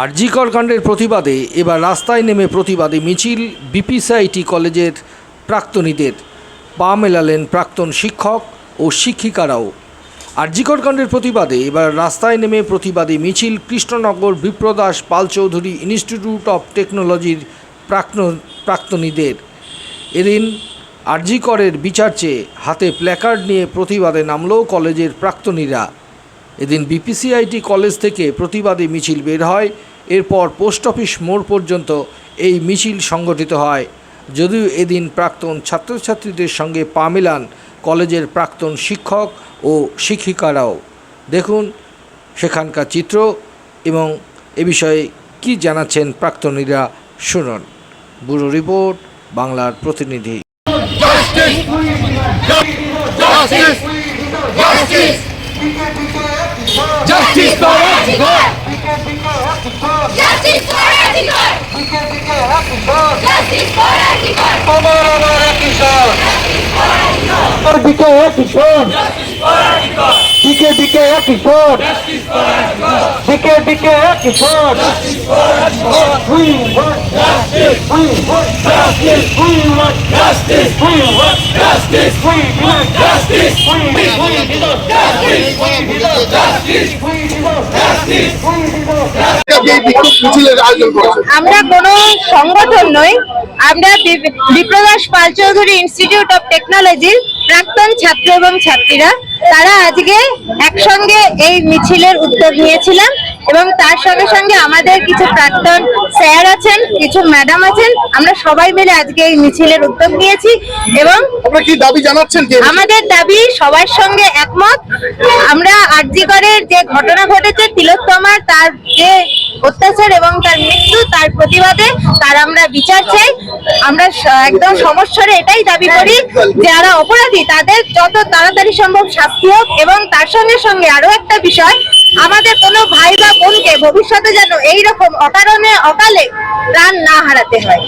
আরজিকর কাণ্ডের প্রতিবাদে এবার রাস্তায় নেমে প্রতিবাদে মিছিল বিপিসআইটি কলেজের প্রাক্তনীদের। পা মেলালেন প্রাক্তন শিক্ষক ও শিক্ষিকারাও। আরজিকর কাণ্ডের প্রতিবাদে এবার রাস্তায় নেমে প্রতিবাদে মিছিল কৃষ্ণনগর বিপ্রদাস পাল চৌধুরী ইনস্টিটিউট অফ টেকনোলজির প্রাক্তন, প্রাক্তনীদের। এদিন আরজিকরের বিচার চেয়ে হাতে প্ল্যাকার্ড নিয়ে প্রতিবাদে নামলো কলেজের প্রাক্তনীরা। এদিন বিপিসিআইটি কলেজ থেকে প্রতিবাদী মিছিল বের হয়। এরপর পোস্ট অফিস মোড় পর্যন্ত এই মিছিল সংগঠিত হয়। যদিও এদিন প্রাক্তন ছাত্রছাত্রীদের সঙ্গে পা মেলান কলেজের প্রাক্তন শিক্ষক ও শিক্ষিকারাও। দেখুন সেখানকার চিত্র এবং এ বিষয়ে কী জানাচ্ছেন প্রাক্তনীরা শুনুন। ব্যুরো রিপোর্ট, বাংলার প্রতিনিধি। Justice for Antigone! Justice for Antigone! Justice for Antigone! Justice Antigua! দিকে শোন দিকে দিকে শোন দিকে দিকে শোন We want justice. We want justice. We want justice. We want justice. We want justice. We want justice. We want justice. We want justice. We want এই মিছিলের আয়োজন আমরা কোনো সংগঠন নই আমরা বিপ্রদাস পাল চৌধুরী ইনস্টিটিউট অফ টেকনোলজির প্রাক্তন ছাত্র এবং ছাত্রীরা। তারা আজকে একসঙ্গে এই মিছিলের উদ্যোগ নিয়েছিলাম এবং তার সঙ্গে সঙ্গে আমাদের কিছু প্রাক্তন স্যার আছেন কিছু ম্যাডাম আছেন আমরা সবাই মিলে আজকে এই মিছিলের উদ্যোগ নিয়েছি এবং কি দাবি জানাচ্ছেন আমাদের দাবি সবার সঙ্গে একমত। আমরা আরজিকরের যে ঘটনা ঘটেছে তিলোত্তমার তার যে অত্যাচার এবং তার মৃত্যু, তার প্রতিবাদে তার আমরা বিচার চাই। আমরা একদম সমস্যারে এটাই দাবি করি যারা অপরাধী, তাদের যত তাড়াতাড়ি সম্ভব শাস্তি হোক এবং তার সঙ্গে সঙ্গে আরও একটা বিষয়, আমাদের কোনো ভাই বা বোনকে ভবিষ্যতে যেন এইরকম অকারণে অকালে প্রাণ না হারাতে হয়।